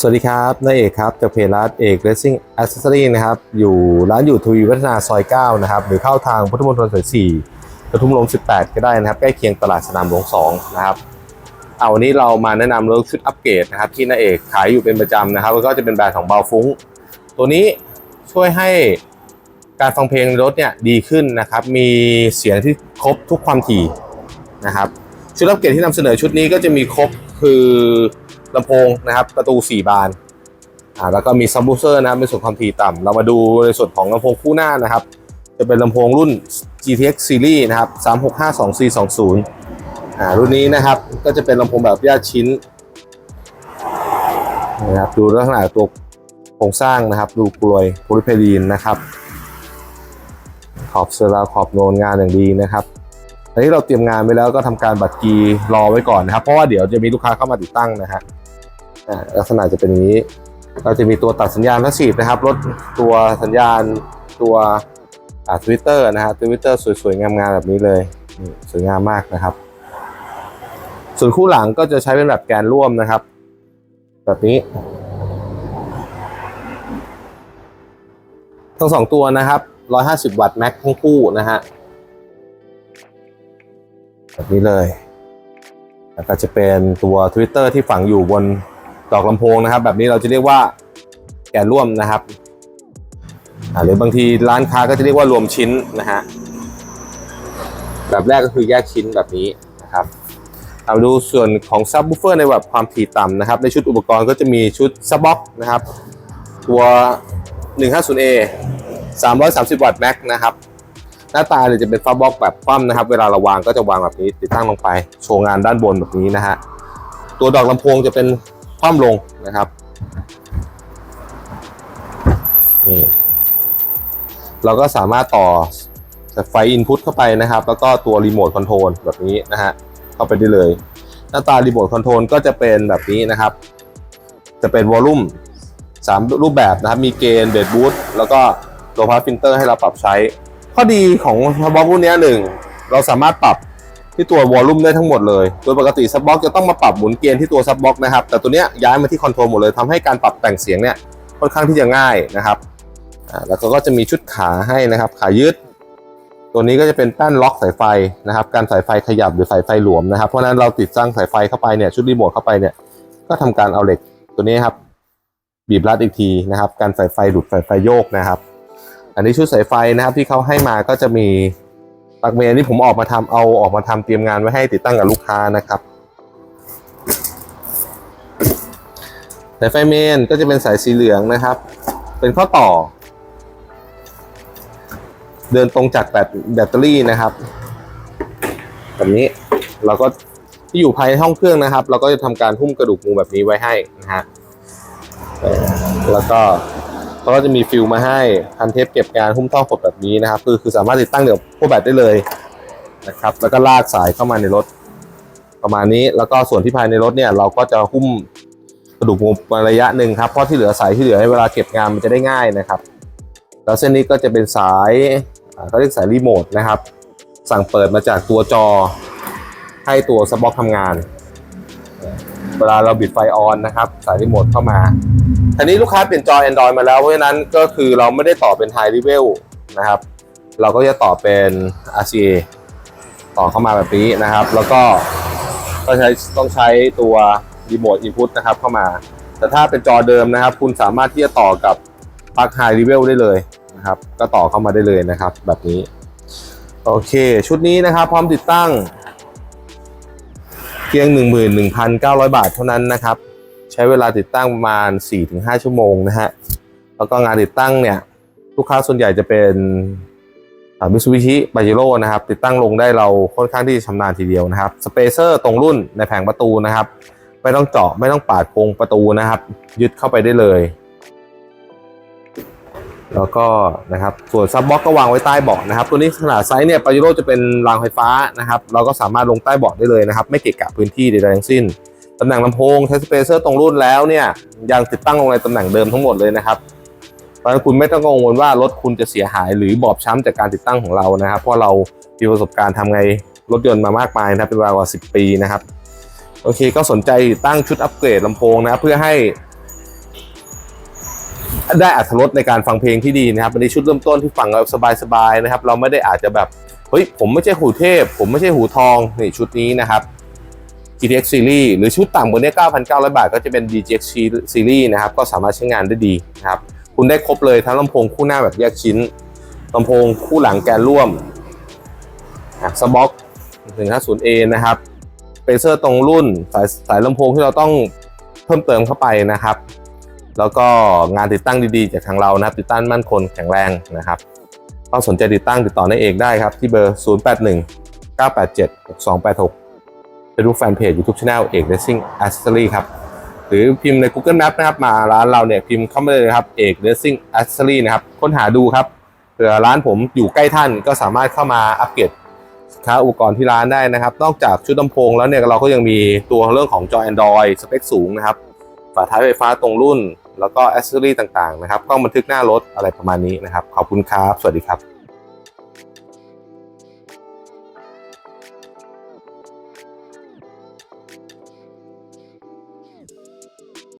สวัสดีครับนายเอกครับจากเพจร้านเอกเรซซิ่งอ c เซสซอรี่นะครับ อยู่ร้านอยู่ทวีวัฒนาซอย 9 นะครับ หรือเข้าทางพุทธมณฑลสาย4ปทุมลง18 ก็ได้นะครับ ใกล้เคียงตลาดสนามหลวง 2 นะครับ เอาวันนี้เรามาแนะนำรถชุดอัปเกรดนะครับ ที่นายเอกขายอยู่เป็นประจำนะครับแล้วก็จะเป็นแบรนด์ของเบาฟุ้ง ตัวนี้ช่วยให้การฟังเพลงในรถเนี่ยดีขึ้นนะครับ มีเสียงที่ครบทุกความถี่นะครับ ชุดอัปเกรดที่นำเสนอชุดนี้ก็จะมีครบคือ ลำโพงนะครับประตู 4 บานอ่าแล้วก็มีซับ w ูเซอร์นะครับในส่วนความถี่ต่ำเรามาดูในส่วนของลำโพงคู่หน้านะครับ จะเป็นลำโพงรุ่น GTX Series นะครับ 3652C20 อ่ารุ่นนี้นะครับก็จะเป็นลำโพงแบบแยกชิ้นนะครับดูลักษณะตัวโครงสร้างนะครับ ดูกลวยโพลิเพลีนนะครับ ขอบเซราขอบโนนงานอย่างดีนะครับอันนี้เราเตรียมงานไว้แล้วก็ทำการบัตรกีรอไว้ก่อนนะครับ เพราะว่าเดี๋ยวจะมีลูกค้าเข้ามาติดตั้งนะฮะอ่า ลักษณะจะเป็นอย่างนี้ เราจะมีตัวตัดสัญญาณพาสซีฟนะครับลดตัวสัญญาณตัวทวิตเตอร์นะฮะทวิตเตอร์สวยๆ งามๆแบบนี้เลยสวยงามมากนะครับ ส่วนคู่หลังก็จะใช้เป็นแบบแกนร่วมนะครับ แบบนี้ ทั้งสองตัวนะครับ 150 วัตต์แม็กทั้งคู่นะฮะแบบนี้เลย แล้วก็จะเป็นตัว Twitter ที่ฝังอยู่บน ดอกลำโพงนะครับ แบบนี้เราจะเรียกว่าแกนร่วมนะครับหรือบางทีร้านค้าก็จะเรียกว่ารวมชิ้นนะฮะแบบแรกก็คือแยกชิ้นแบบนี้นะครับเอาดูส่วนของซับ w ูเฟอร์ในแบบความถี่ต่ำนะครับ ในชุดอุปกรณ์ก็จะมีชุดซับบ็อกนะครับ ตัว 150A 330 วัตต์แม็กนะครับ หน้าตาเนี่ยจะเป็นฟ้าบล็อกแบบคว่ำนะครับ เวลาเราวางก็จะวางแบบนี้ติดตั้งลงไป โชว์งานด้านบนแบบนี้นะฮะ ตัวดอกลำโพงจะเป็น คว่ำลงนะครับนี่เราก็สามารถต่อไฟอินพุตเข้าไปนะครับ แล้วก็ตัวรีโมทคอนโทรลแบบนี้นะฮะเข้าไปได้เลย หน้าตารีโมทคอนโทรลก็จะเป็นแบบนี้นะครับ จะเป็นวอลลุ่มสามรูปแบบนะครับ มีเกณฑ์เบสบูทแล้วก็โลพาฟิลเตอร์ให้เราปรับใช้ ข้อดีของบบล็อกรุ่นนี้หนึ่งเราสามารถปรับ ที่ตัววอลลุ่มได้ทั้งหมดเลย โดยปกติซับบล็อกจะต้องมาปรับหมุนเกณฑ์ที่ตัวซับบล็อกนะครับ แต่ตัวเนี้ยย้ายมาที่คอนโทรลหมดเลยทำให้การปรับแต่งเสียงเนี่ยค่อนข้างที่จะง่ายนะครับอ่าแล้วก็จะมีชุดขาให้นะครับ ขายืด ตัวนี้ก็จะเป็นแป้นล็อกสายไฟนะครับ การสายไฟขยับหรือสายไฟหลวมนะครับ เพราะนั้นเราติดตั้งสายไฟเข้าไปเนี่ย ชุดรีโมทเข้าไปเนี่ย ก็ทำการเอาเหล็กตัวนี้ครับบีบรัดอีกทีนะครับ การสายไฟหลุดสายไฟโยกนะครับ อันนี้ชุดสายไฟนะครับที่เขาให้มาก็จะมี ปลั๊กเมนที่ผมออกมาทำเอาออกมาทำเตรียมงานไว้ให้ติดตั้งกับลูกค้านะครับสายไฟเมนก็จะเป็นสายสีเหลืองนะครับ เป็นข้อต่อ เดินตรงจากแบตแบตเตอรี่นะครับแบบนี้เราก็ที่อยู่ภายในห้องเครื่องนะครับ เราก็จะทำการหุ้มกระดูกงูแบบนี้ไว้ให้นะฮะแล้วก็ เขาก็จะมีฟิลมาให้พันเทปเก็บงานหุ้มท่อขดแบบนี้นะครับ คือคือสามารถติดตั้งเดี๋ยวพวกแบตได้เลยนะครับ แล้วก็ลากสายเข้ามาในรถ ประมาณนี้แล้วก็ส่วนที่ภายในรถเนี่ยเราก็จะหุ้มกระดูกงูมาระยะหนึ่งครับเพราะที่เหลือสายที่เหลือให้เวลาเก็บงานมันจะได้ง่ายนะครับ แล้วเส้นนี้ก็จะเป็นสายเขาเรียกสายรีโมทนะครับ สั่งเปิดมาจากตัวจอให้ตัวสป็อกทำงาน เวลาเราบิดไฟออนนะครับ สายรีโมทเข้ามา ทีนี้ลูกค้าเปลี่ยนจอ Android มาแล้ว เพราะฉะนั้นก็คือเราไม่ได้ต่อเป็น High Level นะครับ เราก็จะต่อเป็น RCA ต่อเข้ามาแบบนี้นะครับ แล้วก็ก็ใช้ต้องใช้ตัวรีโมทอินพุตนะครับเข้ามา แต่ถ้าเป็นจอเดิมนะครับ คุณสามารถที่จะต่อกับปลั๊ก High Level ได้เลยนะครับ ก็ต่อเข้ามาได้เลยนะครับ แบบนี้ โอเค ชุดนี้นะครับพร้อมติดตั้งเพียง 11,900 บาทเท่านั้นนะครับ ใช้เวลาติดตั้งประมาณ 4-5 ชั่วโมงนะฮะ แล้วก็งานติดตั้งเนี่ยลูกค้าส่วนใหญ่จะเป็นมิซูบิชิปาเจโร่นะครับ ติดตั้งลงได้เราค่อนข้างที่จะชำนาญทีเดียวนะครับสเปเซอร์ตรงรุ่นในแผงประตูนะครับ ไม่ต้องเจาะไม่ต้องปาดโครงประตูนะครับ ยึดเข้าไปได้เลย แล้วก็นะครับส่วนซับบ็อกก็วางไว้ใต้เบาะนะครับ ตัวนี้ขนาดไซส์เนี่ยปาเจโร่จะเป็นรางไฟฟ้านะครับ เราก็สามารถลงใต้เบาะได้เลยนะครับ ไม่เกะกะพื้นที่ใดๆทั้งสิ้น ตำแหน่งลำโพงใช้สเปเซอร์ตรงรุ่นแล้วเนี่ยยังติดตั้งลงในตำแหน่งเดิมทั้งหมดเลยนะครับเพราะฉะนั้นคุณไม่ต้องกังวลว่ารถคุณจะเสียหายหรือบอบช้ำจากการติดตั้งของเรานะครับ เพราะเรามีประสบการณ์ทำไงรถยนต์มามากมายนะครับเป็นเวลากว่า 10 ปีนะครับ โอเคก็สนใจตั้งชุดอัปเกรดลำโพงนะครับเพื่อให้ ได้อัตรสในการฟังเพลงที่ดีนะครับอันนี้ชุดเริ่มต้นที่ฟังแบบสบายๆนะครับ เราไม่ได้อาจจะแบบเฮ้ยผมไม่ใช่หูเทพ ผมไม่ใช่หูทองนี่ชุดนี้นะครับ GTX Series หรือชุดต่ำกว่านี้ 9,900 บาท ก็จะเป็น DGX Series นะครับ ก็สามารถใช้งานได้ดีนะครับ คุณได้ครบเลยทั้งลำโพงคู่หน้าแบบแยกชิ้นลำโพงคู่หลังแกนร่วมสบ็อก 150A นะครับเปเซอร์ตรงรุ่นสายสายลำโพงที่เราต้องเพิ่มเติมเข้าไปนะครับ แล้วก็งานติดตั้งดีๆ จากทางเรานะครับ ติดตั้งมั่นคงแข็งแรงนะครับก็สนใจติดตั้งติดต่อในเอกได้ครับ ที่เบอร์ 081 987 6286 เป็นรูแฟนเพจ YouTube Channel เอก Racing Accessory ครับหรือพิมพ์ใน Google Map นะครับ มาร้านเราเนี่ยพิมพ์เข้ามาเลยนะครับเอก Racing Accessory นะครับค้นหาดูครับเผื่อร้านผมอยู่ใกล้ท่านก็สามารถเข้ามาอัปเกรดสินค้าอุปกรณ์ที่ร้านได้นะครับ นอกจากชุดลำโพงแล้วเนี่ยเราก็ยังมีตัวเรื่องของจอ Android สเปคสูงนะครับฝาท้ายไฟฟ้าตรงรุ่น แล้วก็แอสเซอรี่ต่างๆนะครับกล้องบันทึกหน้ารถอะไรประมาณนี้นะครับ ขอบคุณครับ สวัสดีครับ